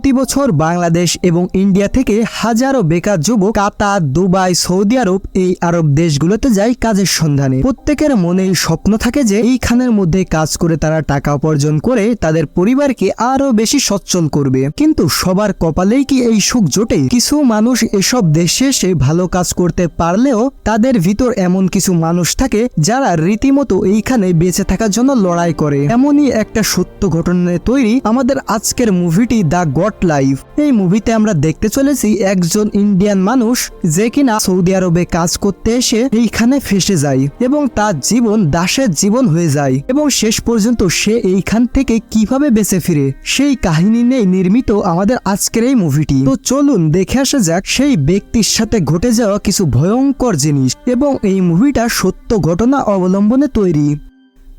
প্রতি বছর বাংলাদেশ এবং ইন্ডিয়া থেকে হাজারো বেকার যুবক কাতার, দুবাই, সৌদি আরব এই আরব দেশগুলোতে যায় কাজের সন্ধানে। প্রত্যেকের মনেই স্বপ্ন থাকে যে এইখানের মধ্যে কাজ করে তারা টাকা উপার্জন করে তাদের পরিবারকে আরও বেশি সচ্ছল করবে। কিন্তু সবার কপালেই কি এই সুখ জোটে? কিছু মানুষ এসব দেশে এসে ভালো কাজ করতে পারলেও তাদের ভিতর এমন কিছু মানুষ থাকে যারা রীতিমতো এইখানে বেঁচে থাকার জন্য লড়াই করে। এমনই একটা সত্য ঘটনায় তৈরি আমাদের আজকের মুভিটি দ্য গড লাইফ। এই মুভিতে আমরা দেখতে চলেছি একজন ইন্ডিয়ান মানুষ যে কিনা সৌদি আরবে কাজ করতে এসে এইখানে ফেসে যায় এবং তার জীবন দাসের জীবন হয়ে যায় এবং শেষ পর্যন্ত সে এইখান থেকে কীভাবে বেঁচে ফিরে সেই কাহিনী নিয়ে নির্মিত আমাদের আজকের এই মুভিটি। তো চলুন দেখে আসা যাক সেই ব্যক্তির সাথে ঘটে যাওয়া কিছু ভয়ঙ্কর জিনিস এবং এই মুভিটা সত্য ঘটনা অবলম্বনে তৈরি।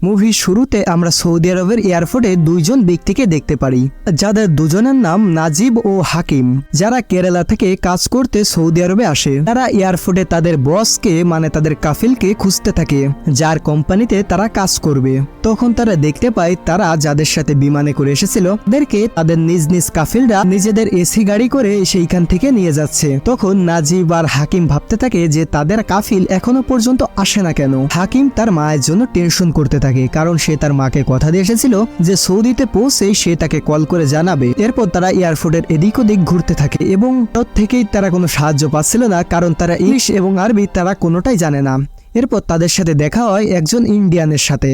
মুভির শুরুতে আমরা সৌদি আরবের এয়ারপোর্টে দুইজন ব্যক্তিকে দেখতে পারি, যাদের দুজনের নাম নাজিব ও হাকিম, যারা কেরালা থেকে কাজ করতে সৌদি আরবে আসে। তারা এয়ারপোর্টে তাদের বসকে মানে তাদের কাফিলকে খুঁজতে থাকে, যার কোম্পানিতে তারা কাজ করবে। তখন তারা দেখতে পায় তারা যাদের সাথে বিমানে করে এসেছিল, তাদেরকে তাদের নিজ নিজ কাফিলরা নিজেদের এসি গাড়ি করে সেইখান থেকে নিয়ে যাচ্ছে। তখন নাজিব আর হাকিম ভাবতে থাকে যে তাদের কাফিল এখনও পর্যন্ত আসে না কেন। হাকিম তার মায়ের জন্য টেনশন করতে থাকে। কারণ সে তার মাকে কথা দিয়ে এসেছিল যে সৌদিতে পৌঁছে সে তাকে কল করে জানাবে। এরপর তারা এয়ারপোর্টের এদিক ওদিক ঘুরতে থাকে এবং তত থেকেই তারা কোনো সাহায্য পাচ্ছিল না, কারণ তারা ইংলিশ এবং আরবি তারা কোনোটাই জানে না। এরপর তাদের সাথে দেখা হয় একজন ইন্ডিয়ানের সাথে,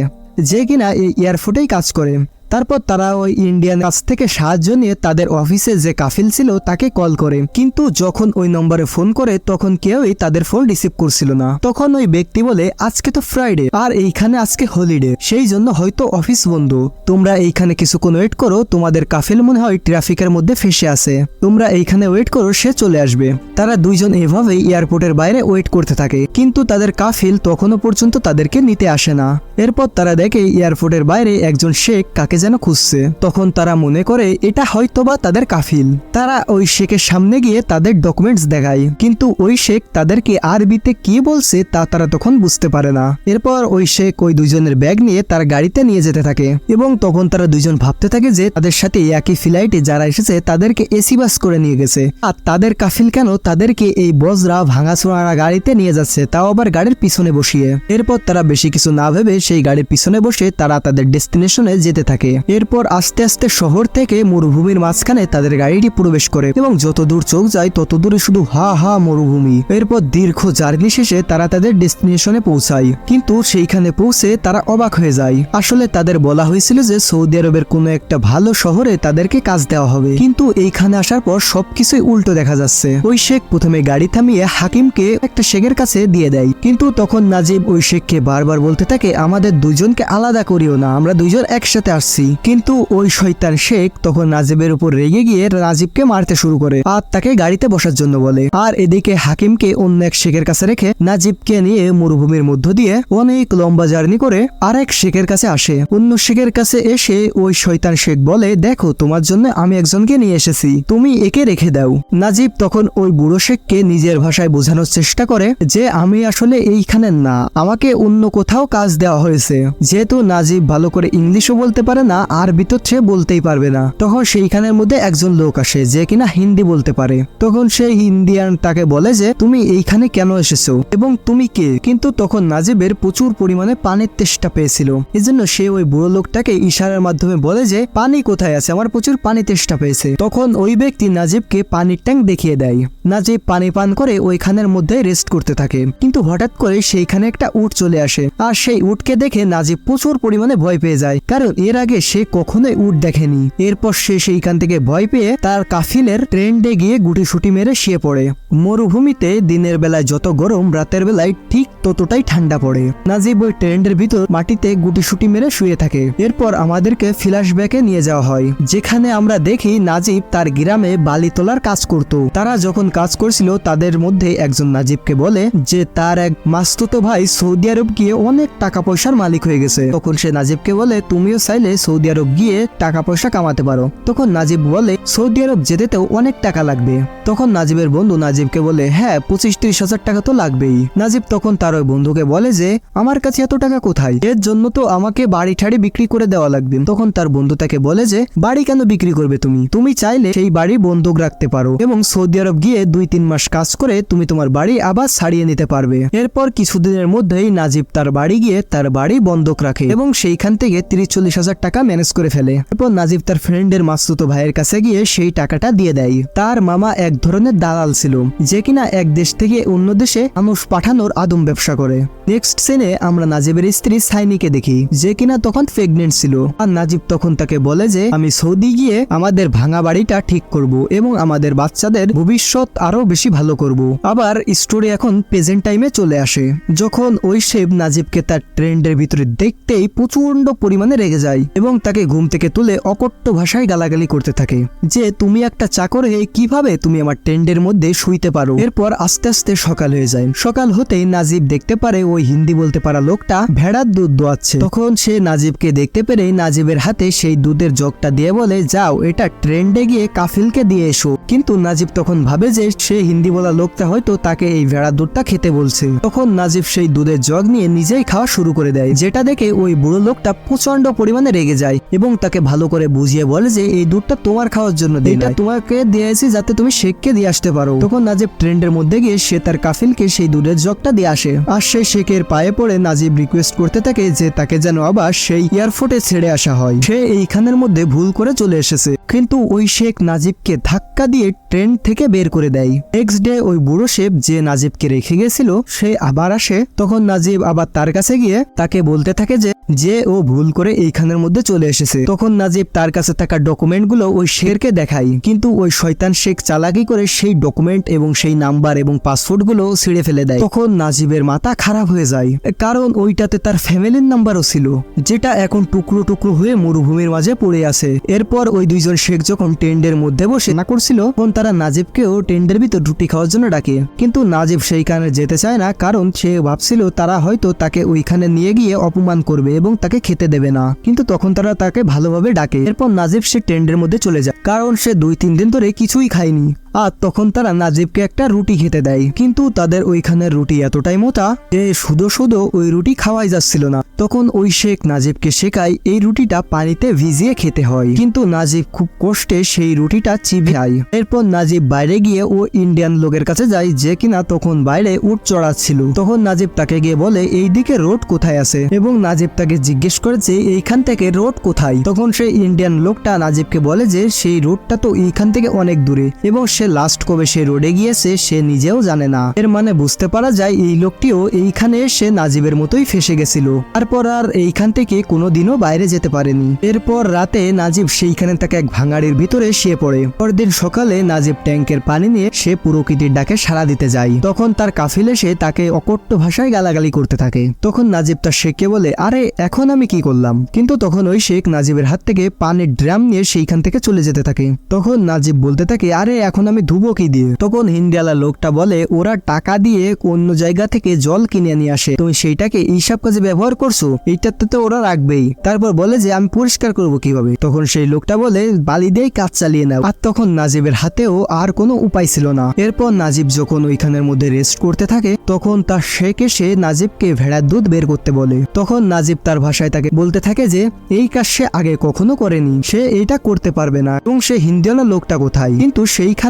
যে কিনা এই এয়ারপোর্টেই কাজ করে। তারপর তারা ওই ইন্ডিয়ান কাছ থেকে সাহায্য নিয়ে তাদের অফিসে যে কাফিল ছিল তাকে কল করে। কিন্তু যখন ওই নম্বরে ফোন করে, তখন কেউই তাদের ফোন রিসিভ করছিল না। তখন ওই ব্যক্তি বলে, আজকে তো ফ্রাইডে, আর এইখানে আজকে হলিডে। সেই জন্য হয়তো অফিস বন্ধ। তোমরা এইখানে কিছুক্ষণ ওয়েট করো, তোমাদের কাফিল মনে হয় ট্রাফিকের মধ্যে ফেসে আছে। তোমরা এইখানে ওয়েট করো, সে চলে আসবে। তারা দুইজন এভাবেই এয়ারপোর্টের বাইরে ওয়েট করতে থাকে। কিন্তু তাদের কাফিল তখনও পর্যন্ত তাদেরকে নিতে আসে না। এরপর তারা দেখে এয়ারপোর্টের বাইরে একজন শেখ কাকে যেন খুঁজছে। তখন তারা মনে করে, এটা হয়তোবা তাদের কাফিল। তারা ওই শেখের সামনে গিয়ে তাদের ডকুমেন্টস দেখায়। কিন্তু ওই শেখ তাদেরকে আরবিতে কি বলছে তা তারা তখন বুঝতে পারে না। এরপর ওই শেখ ওই দুজনের ব্যাগ নিয়ে তার গাড়িতে নিয়ে যেতে থাকে। এবং তখন তারা দুজন ভাবতে থাকে যে, তাদের সাথে একই ফ্লাইটে যারা এসেছে, তাদেরকে এসি বাস করে নিয়ে গেছে। আর তাদের কাফিল কেন? তাদেরকে এই বজরা ভাঙাচোরা গাড়িতে নিয়ে যাচ্ছে, তাও আবার গাড়ির পিছনে বসিয়ে। এরপর তারা বেশি কিছু না ভেবে সেই গাড়ির পিছনে বসে তারা তাদের ডেস্টিনেশনে যেতে থাকে। এরপর আস্তে আস্তে শহর থেকে মরুভূমির মাঝখানে তাদের গাড়িটি প্রবেশ করে এবং যত দূর চোখ যায়, তত দূরে শুধু হা হা মরুভূমি। এরপর দীর্ঘ জার্নি শেষে তারা তাদের ডেস্টিনেশনে পৌঁছায়। কিন্তু সেইখানে পৌঁছে তারা অবাক হয়ে যায়। আসলে তাদের বলা হয়েছিল যে সৌদি আরবের কোনো একটা ভালো শহরে তাদেরকে কাজ দেওয়া হবে। কিন্তু এইখানে আসার পর সবকিছুই উল্টো দেখা যাচ্ছে। ওই শেখ প্রথমে গাড়ি থামিয়ে হাকিমকে একটা শেখের কাছে দিয়ে দেয়। কিন্তু তখন নাজিব ওই শেখকে বারবার বলতে থাকে, আমাদের দুজনকে আলাদা করিও না, আমরা দুইজন একসাথে আসছি। কিন্তু ওই শয়তান শেখ তখন নাজিবের উপর রেগে গিয়ে নাজিবকে মারতে শুরু করে, আর তাকে গাড়িতে বসার জন্য বলে। আর এদিকে হাকিমকে অন্য এক শেখের কাছে রেখে নাজিবকে নিয়ে মরুভূমির মধ্য দিয়ে অনেক লম্বা জার্নি করে আরেক শেখের কাছে আসে। অন্য শেখের কাছে এসে ওই শয়তান শেখ বলে, দেখো, তোমার জন্য আমি একজনকে নিয়ে এসেছি, তুমি একে রেখে দাও। নাজিব তখন ওই বুড়ো শেখকে নিজের ভাষায় বোঝানোর চেষ্টা করে যে, আমি আসলে এইখানে না, আমাকে অন্য কোথাও কাজ দেওয়া হয়েছে। যেহেতু নাজিব ভালো করে ইংলিশও বলতে পারে না, আর ভিতর সে বলতেই পারবে না। তখন সেইখানের মধ্যে একজন লোক আসে, যে কিনা হিন্দি বলতে পারে। তখন সেই ইন্ডিয়ান তাকে বলে যে, তুমি এইখানে কেন এসেছ? এবং তুমি কে? কিন্তু তখন নাজিবের প্রচুর পরিমাণে পানির তেষ্টা পেয়েছিল। এজন্য সে ওই বুড়ো লোকটাকে ইশারার মাধ্যমে বলে যে, পানি কোথায় আছে? আমার প্রচুর পানি তেষ্টা পেয়েছে। তখন ওই ব্যক্তি নাজিবকে পানির ট্যাঙ্ক দেখিয়ে দেয়। নাজিব পানি পান করে ওইখানের মধ্যে রেস্ট করতে থাকে। কিন্তু হঠাৎ করে সেইখানে একটা উট চলে আসে। আর সেই উটকে দেখে নাজিব প্রচুর পরিমাণে ভয় পেয়ে যায়। কারণ এর আগে সে কখনোই উট দেখেনি। এরপর সে সেইখান থেকে ভয় পেয়ে তার কাফিলের ট্রেন্ডে গিয়ে গুটি সুটি মেরে শুয়ে পড়ে। মরুভূমিতে দিনের বেলায় যত গরম, রাতের বেলায় ঠিক ততটাই ঠান্ডা পড়ে। নাজিব ওই ট্রেন্ডের ভিতর মাটিতে গুটি সুটি মেরে শুয়ে থাকে। এরপর আমাদেরকে ফ্ল্যাশ ব্যাকে নিয়ে যাওয়া হয়। যেখানে আমরা দেখি নাজিব তার গ্রামে বালি তোলার কাজ করত। তারা যখন কাজ করছিল, তাদের মধ্যে একজন নাজিবকে বলে যে তার এক মাস্তুতো ভাই সৌদি আরব গিয়ে অনেক টাকা পয়সার মালিক হয়ে গেছে। তখন সে নাজিবকে বলে, তুমিও চাইলে সৌদি আরব গিয়ে টাকা পয়সা কামাতে পারো। তখন নাজিব বলে, সৌদি আরব যেতেও অনেক টাকা লাগবে। তখন নাজিবের বন্ধু নাজিবকে বলে হ্যাঁ পঁচিশ ত্রিশ হাজার টাকা তো লাগবেই। নাজিব তখন তার ওই বন্ধুকে বলে যে, আমার কাছে এত টাকা কোথায়? এর জন্য তো আমাকে বাড়ি ঠাড়ি বিক্রি করে দেওয়া লাগবে। তখন তার বন্ধু তাকে বলে যে, বাড়ি কেন বিক্রি করবে তুমি? তুমি চাইলে সেই বাড়ি বন্ধক রাখতে পারো এবং সৌদি আরব গিয়ে দুই তিন মাস কাজ করে তুমি তোমার বাড়ি আবার ছাড়িয়ে নিতে পারবে। এরপর কিছুদিনের মধ্যেই নাজিব তার বাড়ি গিয়ে তার বাড়ি বন্ধক রাখে এবং সেইখান থেকে তিরিশ চল্লিশ হাজার টাকা ম্যানেজ করে ফেলে। এরপর নাজিব তার ফ্রেন্ডের মাসুতো ভাইয়ের কাছে গিয়ে সেই টাকাটা দিয়ে দেয়। তার মামা এক ধরনের দালাল ছিল, যে কিনা এক দেশ থেকে অন্য দেশে মানুষ পাঠানোর আদম ব্যবসা করে। নেক্সট সিনে আমরা নাজিবের স্ত্রী সাইনিকে দেখি, যে কিনা তখন প্রেগনেন্ট ছিল। আর নাজিব তখন তাকে বলে যে, আমি সৌদি গিয়ে আমাদের ভাঙা বাড়িটা ঠিক করব এবং আমাদের বাচ্চাদের ভবিষ্যৎ আরও বেশি ভালো করব। আবার স্টোরি এখন প্রেজেন্ট টাইমে চলে আসে, যখন ওই শেব নাজিবকে তার ট্রেন্ডের ভিতরে দেখতেই প্রচণ্ড পরিমাণে রেগে যায়। এবং তাকে ঘুম থেকে তুলে অকট্ট ভাষায় গালাগালি করতে থাকে। যে, তুমি একটা চাকর হয়ে কীভাবে তুমি আমার টেন্ডের মধ্যে শুইতে পারো? এরপর আস্তে আস্তে সকাল হয়ে যায়। সকাল হতেই নাজিব দেখতে পারে ওই হিন্দি বলতে পারা লোকটা ভেড়ার দুধ দোয়াচ্ছে। তখন সে নাজিবকে দেখতে পেরে নাজিবের হাতে সেই দুধের জগটা দিয়ে বলে, যাও, এটা ট্রেন্ডে গিয়ে কাফিলকে দিয়ে এসো। কিন্তু নাজিব তখন ভাবে যে, সে হিন্দি বলা লোকটা হয়তো তাকে এই ভেড়ার দুধটা খেতে বলছে। তখন নাজিব সেই দুধের জগ নিয়ে নিজেই খাওয়া শুরু করে দেয়। যেটা দেখে ওই বুড়ো লোকটা প্রচণ্ড পরিমাণে রেগে যায় এবং তাকে ভালো করে বুঝিয়ে বলে যে এই দুধটা তোমার খাওয়ার জন্য এটা তোমাকে দিয়েছি যাতে তুমি শেখকে দিয়ে আসতে পারো। তখন নাজিব ট্রেন্ডের মধ্যে গিয়ে সে তার কাফিলকে সেই দুধের জগটা দিয়ে আসে। আর সে শেখের পায়ে পড়ে নাজিব রিকোয়েস্ট করতে থাকে যে তাকে যেন আবার সেই এয়ারফোর্টে ছেড়ে আসা হয়। সে এইখানের মধ্যে ভুল করে চলে এসেছে। কিন্তু ওই শেখ নাজিবকে ধাক্কা দিয়ে ট্রেন থেকে বের করে দেয়। নেক্সট ডে ওই বুড়ো শেপ যে নাজিবকে রেখে গেছিল সে আবার আসে। তখন নাজিব আবার তার কাছে গিয়ে তাকে বলতে থাকে যে যে ও ভুল করে এইখানের মধ্যে চলে এসেছে। তখন নাজিব তার কাছে থাকা ডকুমেন্টগুলো ওই শেরকে দেখায়। কিন্তু ওই শয়তান শেখ চালাকি করে সেই ডকুমেন্ট এবং সেই নাম্বার এবং পাসপোর্টগুলো ছিঁড়ে ফেলে দেয়। তখন নাজিবের মাথা খারাপ হয়ে যায়। কারণ ওইটাতে তার ফ্যামিলির নাম্বারও ছিল, যেটা এখন টুকরো টুকরো হয়ে মরুভূমির মাঝে পড়ে আছে। এরপর ওই দুইজন শেখ যখন টেন্ডের মধ্যে বসে না করছিল, তখন তারা নাজিবকেও টেন্ডের ভিতর রুটি খাওয়ার জন্য ডাকে। কিন্তু নাজিব সেইখানে যেতে চায় না, কারণ সে ভাবছিল তারা হয়তো তাকে ওইখানে নিয়ে গিয়ে অপমান করবে এবং তাকে খেতে দেবে না। কিন্তু তখন তারা তাকে ভালোভাবে ডাকে। এরপর নাজিব সে টেন্ডের মধ্যে চলে যায়। কারণ সে দুই তিন দিন ধরে কিছুই খায়নি। আর তখন তারা নাজিবকে একটা রুটি খেতে দেয়। কিন্তু তাদের ওইখানের রুটি এতটাই মোটা যে শুধু শুধু ওই রুটি খাওয়াই যাচ্ছিল না। তখন ওই শেখ নাজিবকে শেখায় এই রুটিটা পানিতে ভিজিয়ে খেতে হয়। কিন্তু নাজিব খুব কষ্টে সেই রুটিটা চিবি খায় এরপর নাজিব বাইরে গিয়ে ও ইন্ডিয়ান লোকের কাছে যায় যে কিনা তখন বাইরে উট চড়াচ্ছিল। তখন নাজিব তাকে গিয়ে বলে, এই দিকে রোড কোথায় আছে? এবং নাজিব তাকে জিজ্ঞেস করে যে, এইখান থেকে রোড কোথায়? তখন সেই ইন্ডিয়ান লোকটা নাজিবকে বলে যে, সেই রোডটা তো এইখান থেকে অনেক দূরে। এবং সে লাস্ট কবে সে রোডে গিয়েছে, সে নিজেও জানে না। এর মানে বুঝতে পারা যায় এই লোকটিও এইখানে এসে নাজিবের মতোই ফেসে গেছিল। তারপর আর এইখান থেকে কোনোদিনও বাইরে যেতে পারেনি। এরপর রাতে নাজিব সেইখানে তাকে এক ভাঙাড়ির ভিতরে শুয়ে পড়ে। পরদিন সকালে নাজিব ট্যাঙ্কের পানি নিয়ে সে প্রকৃতির ডাকে সাড়া দিতে যায়। তখন তার কাফিল এসে তাকে অকট্য ভাষায় গালাগালি করতে থাকে। তখন নাজিব তার শেখকে বলে, আরে, এখন আমি কি করলাম? কিন্তু তখন ওই শেখ নাজিবের হাত থেকে পানির ড্রাম নিয়ে সেইখান থেকে চলে যেতে থাকে। তখন নাজিব বলতে থাকে, আরে, এখন আমি ধুবো কি দিয়ে? তখন হিন্দিয়ালা লোকটা বলে, ওরা টাকা দিয়ে অন্য জায়গা থেকে জল কিনে নিয়ে আসে। তুমি সেইটাকে এইসব কাজে ব্যবহার করছ? এইটাতে তো ওরা রাখবেই। তারপর বলে যে, আমি পরিষ্কার করব কীভাবে? তখন সেই লোকটা বলে, বালি দিয়ে কাজ চালিয়ে নাও। আর তখন নাজিবের হাতেও আর কোনো উপায় ছিল না। এরপর নাজিব যখন ওইখানের মধ্যে রেস্ট করতে থাকে, তখন তার শেখ এসে নাজিবকে ভেড়ার দুধ বের করতে বলে। তখন নাজিব তার ভাষায় তাকে বলতে থাকে যে, এই কাজ সে আগে কখনো করেনি। সে এটা করতে পারবে না। এবং সে হিন্দিয়ালা লোকটা কোথায়? কিন্তু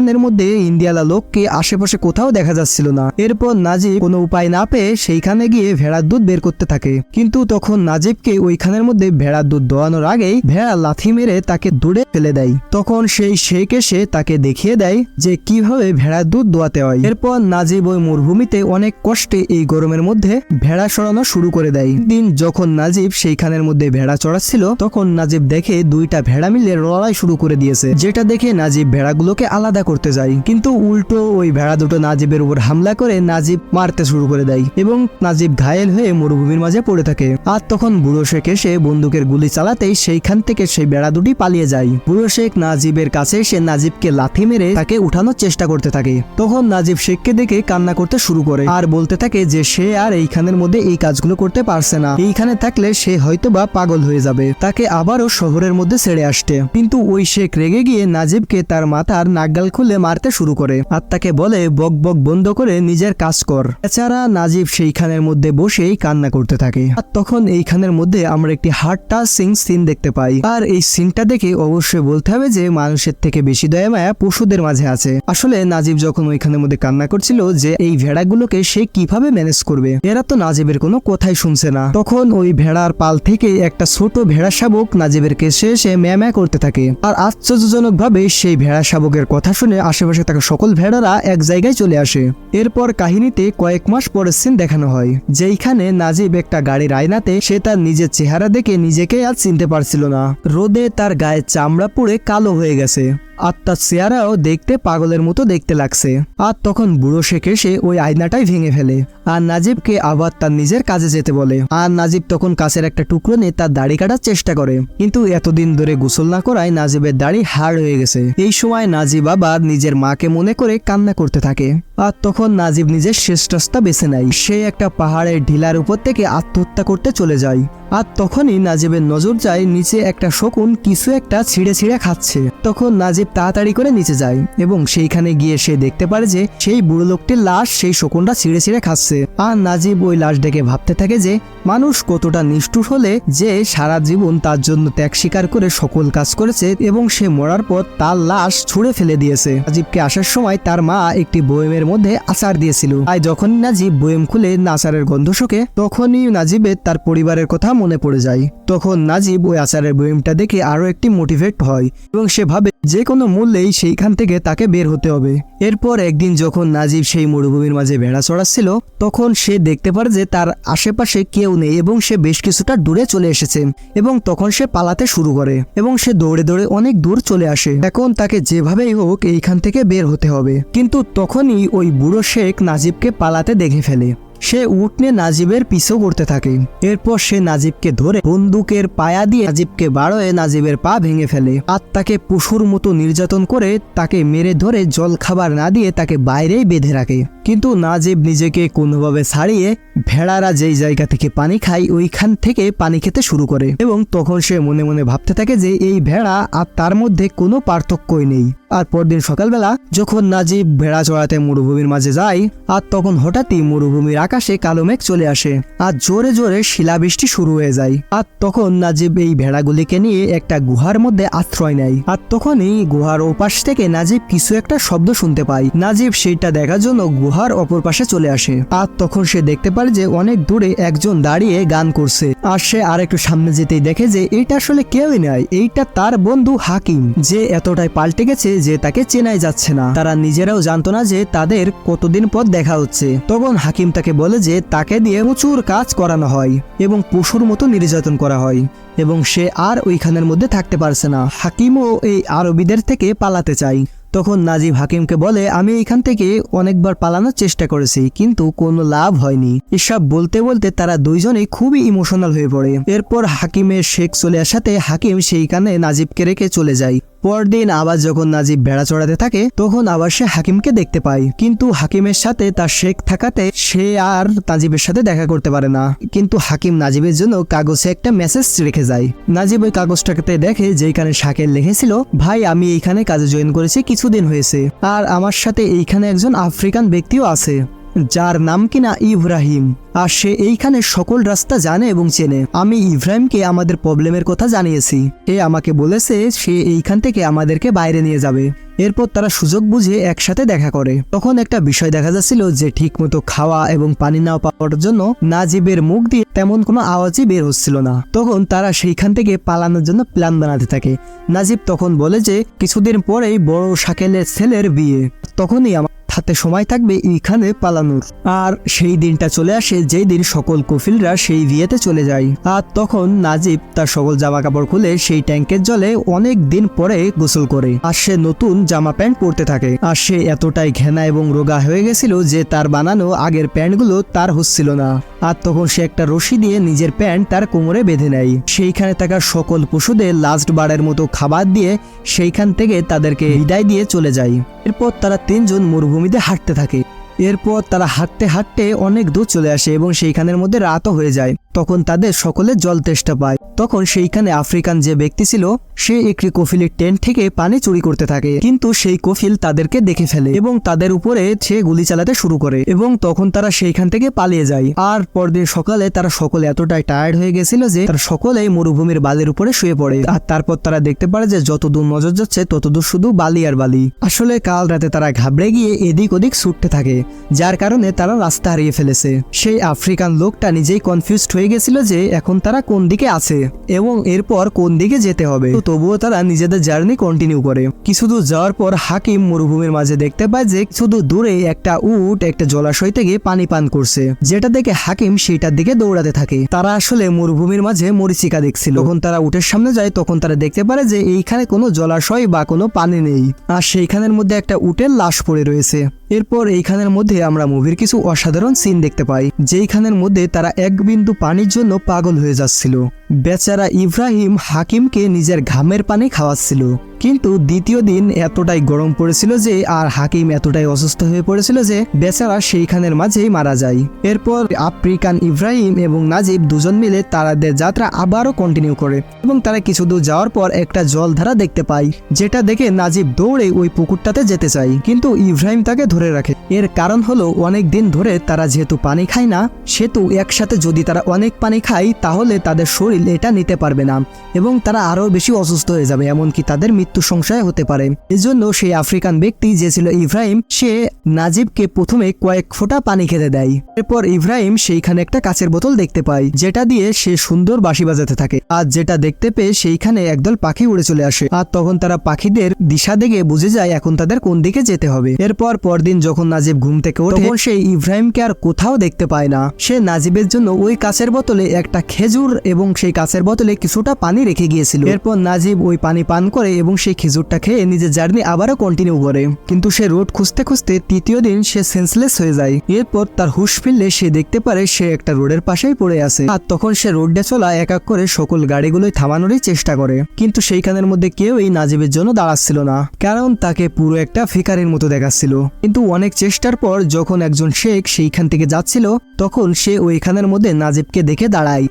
সেইখানের মধ্যে ইন্ডিয়ালা লোককে আশেপাশে কোথাও দেখা যাচ্ছিল না। এরপর নাজিব কোনো উপায় না পেয়ে সেইখানে গিয়ে ভেড়ার দুধ বের করতে থাকে। কিন্তু তখন নাজিবকে ওইখানের মধ্যে ভেড়ার দুধ দোয়ানোর আগেই ভেড়া লাথি মেরে তাকে দূরে ফেলে দেয়। তখন সেই শেখ এসে তাকে দেখিয়ে দেয় যে কীভাবে ভেড়ার দুধ দোয়াতে হয়। এরপর নাজিব ওই মরুভূমিতে অনেক কষ্টে এই গরমের মধ্যে ভেড়া সরানো শুরু করে দেয়। দিন যখন নাজিব সেইখানের মধ্যে ভেড়া চড়াচ্ছিল, তখন নাজিব দেখে দুইটা ভেড়া মিলে লড়াই শুরু করে দিয়েছে, যেটা দেখে নাজিব ভেড়াগুলোকে আলাদা করতে করতে যায় কিন্তু উল্টো ওই ভেড়া দুটো নাজিবের উপর হামলা করে নাজিব মারতে শুরু করে দেয় এবং নাজিব ঘায়েল হয়ে মরুভূমির মাঝে পড়ে থাকে। আর তখন বুড়ো শেখ এসে বন্দুকের গুলি চালাতেই সেইখান থেকে সেই বেড়া দুটি পালিয়ে যায়। বুড়ো শেখ নাজিবের কাছে এসে নাজিবকে লাথি মেরে তাকে উঠানোর চেষ্টা করতে থাকে। তখন নাজিব শেখকে দেখে কান্না করতে শুরু করে আর বলতে থাকে যে সে আর এইখানের মধ্যে এই কাজগুলো করতে পারছে না। এইখানে থাকলে সে হয়তো বা পাগল হয়ে যাবে। তাকে আবারও শহরের মধ্যে ছেড়ে আসতে। কিন্তু ওই শেখ রেগে গিয়ে নাজিবকে তার মাথার নাগাল খুলে মারতে শুরু করে। আর তাকে বলে, বক বক, বন্ধ করে নিজের কাজ কর। এছাড়া নাজিব সেইখানের মধ্যে বসেই কান্না করতে থাকে। আর তখন এইখানের মধ্যে আমরা একটি হার্ট টাচিং সিন দেখতে পাই। আর এই সিনটা দেখে অবশ্যই বলতে হবে যে, মানুষের থেকে বেশি দয়া মায়া পশুদের মাঝে আছে। আসলে নাজিব যখন ওইখানের মধ্যে কান্না করছিল যে, এই ভেড়াগুলোকে সে কীভাবে ম্যানেজ করবে, এরা তো নাজিবের কোনো কথাই শুনছে না। তখন ওই ভেড়ার পাল থেকে একটা ছোট ভেড়া শাবক নাজিবের কেসে ম্যা ম্যা করতে থাকে। আর আশ্চর্যজনক ভাবে সেই ভেড়া শাবকের কথা শুনে আশেপাশে থাকা সকল ভেড়ারা এক জায়গায় চলে আসে। এরপর কাহিনীতে কয়েক মাস পরের সিন দেখানো হয়, যেইখানে নাজিব একটা গাড়ির আয়নাতে সে তার নিজের চেহারা দেখে নিজেকে আর চিনতে পারছিল না। রোদে তার গায়ে চামড়া পুড়ে কালো হয়ে গেছে। আর তার চেহারাও দেখতে পাগলের মতো দেখতে লাগছে। আর তখন বুড়ো শেখে সে ওই আয়নাটাই ভেঙে ফেলে। আর নাজিবকে আবার তার নিজের কাজে যেতে বলে। আর নাজিব তখন কাছের একটা টুকরো নিয়ে তার দাড়ি কাটার চেষ্টা করে। কিন্তু এতদিন ধরে গোসল না করায় নাজিবের দাড়ি হাড় হয়ে গেছে। এই সময় নাজিব আবার নিজের মাকে মনে করে কান্না করতে থাকে। আর তখন নাজিব নিজের শেষ রাস্তা বেছে নেয়। সে একটা পাহাড়ের ঢিলার উপর থেকে আত্মহত্যা করতে চলে যায়। আর তখনই নাজিবের নজর যায় নিচে একটা শকুন কিছু একটা ছিঁড়ে ছিঁড়ে খাচ্ছে। তখন নাজিব তাড়াতাড়ি করে নিচে যায় এবং সেইখানে গিয়ে সে দেখতে পারে যে সেই বুড়ো লোকটির লাশ সেই শকুনটা ছিঁড়ে ছিঁড়ে খাচ্ছে। আর নাজিব ওই লাশ ডেকে ভাবতে থাকে যে মানুষ কতটা নিষ্ঠুর হলে যে সারা জীবন তার জন্য ত্যাগ স্বীকার করে সকল কাজ করেছে এবং সে মরার পর তার লাশ ছুঁড়ে ফেলে দিয়েছে। নাজিবকে আসার সময় তার মা একটি বয়েমের মধ্যে আচার দিয়েছিল। তাই যখন নাজিব বয়েম খুলে আচারের গন্ধ শোকে, তখনই নাজিবের তার পরিবারের কথা মনে পড়ে যায়। তখন নাজিব ওই আচারের বয়েমটা দেখে আরও একটি মোটিভেট হয় এবং সে ভাবে যে কোনো মূল্যেই সেইখান থেকে তাকে বের হতে হবে। এরপর একদিন যখন নাজিব সেই মরুভূমির মাঝে ভেড়া চড়াচ্ছিল, তখন সে দেখতে পারে যে তার আশেপাশে কেউ নেই এবং সে বেশ কিছুটা দূরে চলে এসেছে এবং তখন সে পালাতে শুরু করে এবং সে দৌড়ে দৌড়ে অনেক দূর চলে আসে। এখন তাকে যেভাবেই হোক এইখান থেকে বের হতে হবে। কিন্তু তখনই ওই বুড়ো শেখ নাজিবকে পালাতে দেখে ফেলে। সে উঠনে নাজিবের পিছু করতে থাকে। এরপর সে নাজিবকে ধরে বন্দুকের পায়া দিয়ে নাজিবকে বাড়োয়, নাজিবের পা ভেঙে ফেলে। আর তাকে পশুর মতো নির্যাতন করে তাকে মেরে ধরে জল খাবার না দিয়ে তাকে বাইরেই বেঁধে রাখে। কিন্তু নাজিব নিজেকে কোনোভাবে ছাড়িয়ে ভেড়ারা যেই জায়গা থেকে পানি খায়, ওইখান থেকে পানি খেতে শুরু করে। এবং তখন সে মনে মনে ভাবতে থাকে যে এই ভেড়া আর তার মধ্যে কোনো পার্থক্যই নেই। আর পরদিন সকালবেলা যখন নাজিব ভেড়া চড়াতে মরুভূমির মাঝে যায়, আর তখন হঠাৎই মরুভূমির আকাশে কালো মেঘ চলে আসে, আর জোরে জোরে শিলাবৃষ্টি শুরু হয়ে যায়। আর তখন নাজিব এই ভেড়াগুলিকে নিয়ে একটা গুহার মধ্যে আশ্রয় নেয়। আর তখনই গুহার ওপাশ থেকে নাজিব কিছু একটা শব্দ শুনতে পায়। নাজিব সেইটা দেখার জন্য গুহার অপর পাশে চলে আসে। আর তখন সে দেখতে পারে যে অনেক দূরে একজন দাঁড়িয়ে গান করছে। আর সে আর একটু সামনে যেতেই দেখে যে এইটা আসলে কেউই নয়, এইটা তার বন্ধু হাকিম। যে এতটাই পাল্টে গেছে যে তাকে চেনাই যাচ্ছে না। তারা নিজেরাও জানতো না যে তাদের কতদিন পর দেখা হচ্ছে। তখন হাকিম তাকে বলে যে তাকে দিয়ে প্রচুর কাজ করানো হয় এবং পশুর মতো নির্যাতন করা হয় এবং সে আর ওইখানের মধ্যে থাকতে পারছে না। হাকিমও এই আরবিদের থেকে পালাতে চায়। তখন নাজিব হাকিমকে বলে, আমি এখান থেকে অনেকবার পালানোর চেষ্টা করেছি, কিন্তু কোনো লাভ হয়নি। এসব বলতে বলতে তারা দুইজনেই খুবই ইমোশনাল হয়ে পড়ে। এরপর হাকিমের শেখ চলে আসাতে হাকিম সেইখানে নাজিবকে রেখে চলে যায়। পরদিন আবার যখন নাজিব ভেড়া চড়াতে থাকে, তখন আবার সে হাকিমকে দেখতে পায়। কিন্তু হাকিমের সাথে তার শেখ থাকাতে সে আর নাজিবের সাথে দেখা করতে পারে না। কিন্তু হাকিম নাজিবের জন্য কাগজে একটা মেসেজ রেখে যায়। নাজিব ওই কাগজটাকে দেখে যেখানে শাকের লিখেছিল ভাই, আমি এইখানে কাজে জয়েন করেছি, কিছুদিন হয়েছে। আর আমার সাথে এইখানে একজন আফ্রিকান ব্যক্তিও আছে। যার নাম কিনা ইব্রাহিম। আর সে এইখানে সকল রাস্তা জানে এবং চেনে। আমি ইব্রাহিমকে আমাদের প্রবলেমের কথা জানিয়েছি। এ আমাকে বলেছে, সে এইখান থেকে আমাদেরকে বাইরে নিয়ে যাবে। এরপর তারা সুযোগ বুঝে একসাথে দেখা করে। তখন একটা বিষয় দেখা যাচ্ছিল যে ঠিকমতো খাওয়া এবং পানি না পাওয়ার জন্য নাজিবের মুখ দিয়ে তেমন কোনো আওয়াজই বের হচ্ছিল না। তখন তারা সেইখান থেকে পালানোর জন্য প্ল্যান বানাতে থাকে। নাজিব তখন বলে যে, কিছুদিন পরেই বড় শাকেলের ছেলের বিয়ে। তখনই আমার হাতে সময় থাকবে এইখানে পালানোর। আর সেই দিনটা চলে আসে যেই দিন সকল কফিলরা সেই বিয়েতে চলে যায়। আর তখন নাজিব তার সকল জামা কাপড় খুলে সেই ট্যাঙ্কের জলে অনেক দিন পরে গোসল করে। আর সে নতুন জামা প্যান্ট পরতে থাকে। আর সে এতটাই ঘেনা এবং রোগা হয়ে গেছিল যে তার বানানো আগের প্যান্টগুলো তার হচ্ছিল না। আর তখন সে একটা রশি দিয়ে নিজের প্যান্ট তার কোমরে বেঁধে নেয়। সেইখানে থাকা সকল পশুদের লাস্ট বারের মতো খাবার দিয়ে সেইখান থেকে তাদেরকে বিদায় দিয়ে চলে যায়। এরপর তারা তিনজন মরুভূমিতে হাঁটতে থাকে। এরপর তারা হাঁটতে হাঁটতে অনেক দূর চলে আসে এবং সেইখানের মধ্যে রাতও হয়ে যায়। তখন তাদের সকলে জল তেষ্টা পায়। তখন সেইখানে আফ্রিকান যে ব্যক্তি ছিল, সে একটি কফিলের টেন্ট থেকে পানি চুরি করতে থাকে। কিন্তু সেই কফিল তাদেরকে দেখে ফেলে এবং তাদের উপরে সে গুলি চালাতে শুরু করে এবং তখন তারা সেইখান থেকে পালিয়ে যায়। আর পরদিন সকালে তারা সকলে এতটাই টায়ার্ড হয়ে গেছিল যে তারা সকলেই মরুভূমির বালির উপরে শুয়ে পড়ে। আর তারপর তারা দেখতে পারে যে যত দূর নজর যাচ্ছে, তত দূর শুধু বালি আর বালি। আসলে কাল রাতে তারা ঘাবড়ে গিয়ে এদিক ওদিক ছুটতে থাকে, যার কারণে তারা রাস্তা হারিয়ে ফেলেছে। সেই আফ্রিকান লোকটা নিজেই কনফিউজড হয়ে গেছিল যে এখন তারা কোন দিকে আছে এবং এরপর কোন দিকে যেতে হবে। তবুও তারা নিজেদের জার্নি কন্টিনিউ করে। কিছু দূর যাওয়ার পর হাকিম মরুভূমির মাঝে দেখতে পায় যে কিছু দূর দূরে একটা উট, একটা জলাশয় থেকে পানি পান করছে। যেটা দেখে হাকিম সেটার দিকে দৌড়াতে থাকে। তারা আসলে মরুভূমির মাঝে মরিচিকা দেখছিল। যখন তারা উটের সামনে যায়, তখন তারা দেখতে পারে যে এইখানে কোনো জলাশয় বা কোনো পানি নেই। আর সেইখানের মধ্যে একটা উটের লাশ পড়ে রয়েছে। এরপর এইখানের মধ্যে আমরা মুভির কিছু অসাধারণ সিন দেখতে পাই, যেইখানের মধ্যে তারা এক বিন্দু পানির জন্য পাগল হয়ে যাচ্ছিল। বেচারা ইব্রাহিম হাকিমকে নিজের ঘামের পানি খাওয়াচ্ছিল। কিন্তু দ্বিতীয় দিন এতটাই গরম পড়েছিল যে, আর হাকিম এতটাই অসুস্থ হয়ে পড়েছিল যে, বেচারা সেইখানের মাঝেই মারা যায়। এরপর আফ্রিকান ইব্রাহিম এবং নাজিব দুজন মিলে তারাদের যাত্রা আবারও কন্টিনিউ করে এবং তারা কিছু দূর যাওয়ার পর একটা জলধারা দেখতে পায়, যেটা দেখে নাজিব দৌড়ে ওই পুকুরটাতে যেতে চায়। কিন্তু ইব্রাহিম তাকে ধরে রাখে। এর কারণ হলো অনেক দিন ধরে তারা যেহেতু পানি খায় না, সেহেতু একসাথে যদি তারা অনেক পানি খায়, তাহলে তাদের শরীর এটা নিতে পারবে না এবং তারা আরও বেশি অসুস্থ হয়ে যাবে, এমনকি তাদের মৃত্যু সংশয় হতে পারে। এজন্য সেই আফ্রিকান ব্যক্তি যে ছিল ইব্রাহিম, সে নাজিবকে প্রথমে কয়েক ফোঁটা পানি খেতে দেয়। এরপর ইব্রাহিম সেইখানে একটা কাচের বোতল দেখতে পায়, যেটা দিয়ে সে সুন্দর বাঁশি বাজাতে থাকে। আর যেটা দেখতে পেয়ে সেইখানে একদল পাখি উড়ে চলে আসে। আর তখন তারা পাখিদের দিশা দেখে বুঝে যায় এখন তাদের কোন দিকে যেতে হবে। এরপর পরদিন যখন নাজিব ঘুম থেকে ওঠে, তখন সে ইব্রাহিমকে আর কোথাও দেখতে পায় না। সে নাজিবের জন্য ওই কাচের বোতলে একটা খেজুর এবং সেই কাচের বোতলে কিছুটা পানি রেখে গিয়েছিল। এরপর নাজিব ওই পানি পান করে এবং সেই খেজুরটা খেয়ে নিজের জার্নি আবারও কন্টিনিউ করে। কিন্তু সে রোড খুঁজতে খুঁজতে তৃতীয় দিন সে সেন্সলেস হয়ে যায়। এরপর তার হুশ ফিরলে সে দেখতে পারে সে একটা রোডের পাশেই পড়ে আছে। আর তখন সে রোড রোডে চলা এক এক করে সকল গাড়িগুলোই থামানোরই চেষ্টা করে। কিন্তু সেইখানের মধ্যে কেউ এই নাজিবের জন্য দাঁড়াচ্ছিল না। কারণ তাকে পুরো একটা ফিকারের মতো দেখাচ্ছিল। কিন্তু অনেক চেষ্টার পর যখন একজন শেখ সেইখান থেকে যাচ্ছিল, তখন সে ওইখানের মধ্যে নাজিবকে দেখে দাঁড়ায়।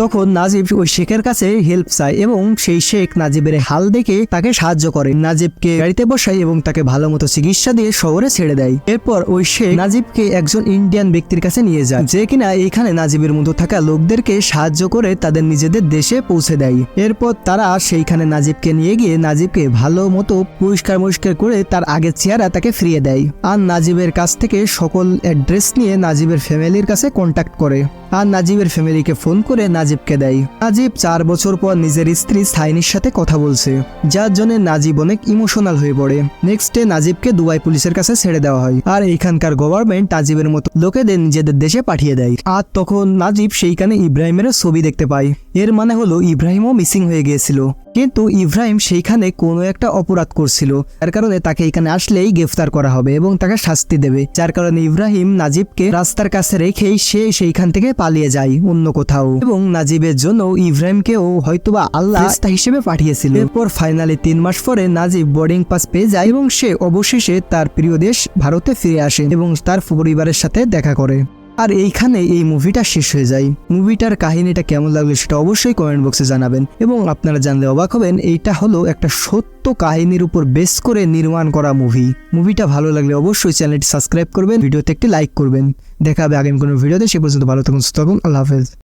তখন নাজিব ওই শেখের কাছে হেল্প চায় এবং সেই শেখ নাজিবের হাল দেখে তাকে সাহায্য করে। নাজিবকে গাড়িতে বসায় এবং তাকে ভালো মতো চিকিৎসা দিয়ে শহরে ছেড়ে দেয়। এরপর ওই শেখ নাজিবকে একজন ইন্ডিয়ান ব্যক্তির কাছে নিয়ে যায়, যে কিনা এইখানে নাজিবের মতো থাকা লোকদেরকে সাহায্য করে তাদের নিজেদের দেশে পৌঁছে দেয়। এরপর তারা সেইখানে নাজিবকে নিয়ে গিয়ে নাজিবকে ভালো মতো পরিষ্কার মরিষ্কার করে তার আগের চেহারা তাকে ফিরিয়ে দেয় আর নাজিবের কাছ থেকে সকল অ্যাড্রেস নিয়ে নাজিবের ফ্যামিলির কাছে কন্ট্যাক্ট করে। আর নাজিবের ফ্যামিলিকে ফোন করে নাজিবকে দেয়। নাজিব চার বছর পর নিজের স্ত্রী সাইনির সাথে কথা বলছে। যার জন্য নাজিব অনেক ইমোশনাল হয়ে পড়ে। নেক্সট ডে নাজিবকে দুবাই পুলিশের কাছে ছেড়ে দেওয়া হয়। আর এখানকার গভর্নমেন্ট নাজিবের মতো লোকেদের নিজেদের দেশে পাঠিয়ে দেয়। আর তখন নাজিব সেইখানে ইব্রাহিমের ছবি দেখতে পায়। এর মানে হলো ইব্রাহিমও মিসিং হয়ে গিয়েছিল। কিন্তু ইব্রাহিম সেইখানে কোনো একটা অপরাধ করছিল। যার কারণে তাকে এখানে আসলেই গ্রেফতার করা হবে এবং তাকে শাস্তি দেবে। যার কারণে ইব্রাহিম নাজিবকে রাস্তার কাছে রেখেই সে সেইখান থেকে পালিয়ে যায় অন্য কোথাও। এবং নাজিবের জন্য ইব্রাহিমকেও হয়তোবা আল্লাহ হিসেবে পাঠিয়েছিল। এরপর ফাইনালি তিন মাস পরে নাজিব বোর্ডিং পাস পেয়ে যায় এবং সে অবশেষে তার প্রিয় দেশ ভারতে ফিরে আসে এবং তার পরিবারের সাথে দেখা করে। আর এইখানে এই মুভিটা শেষ হয়ে যায়। মুভিটার কাহিনীটা কেমন লাগল সেটা অবশ্যই কমেন্ট বক্সে জানাবেন এবং আপনারা জানলে অবাক হবেন, এইটা হলো একটা সত্য কাহিনীর উপর বেস করে নির্মাণ করা মুভি। মুভিটা ভালো লাগলে অবশ্যই চ্যানেলটি সাবস্ক্রাইব করবেন, ভিডিওতে একটি লাইক করবেন। দেখা হবে আগামী কোনো ভিডিওতে, সে পর্যন্ত ভালো থাকুন, সুস্থ থাকুন, আল্লাহ হাফেজ।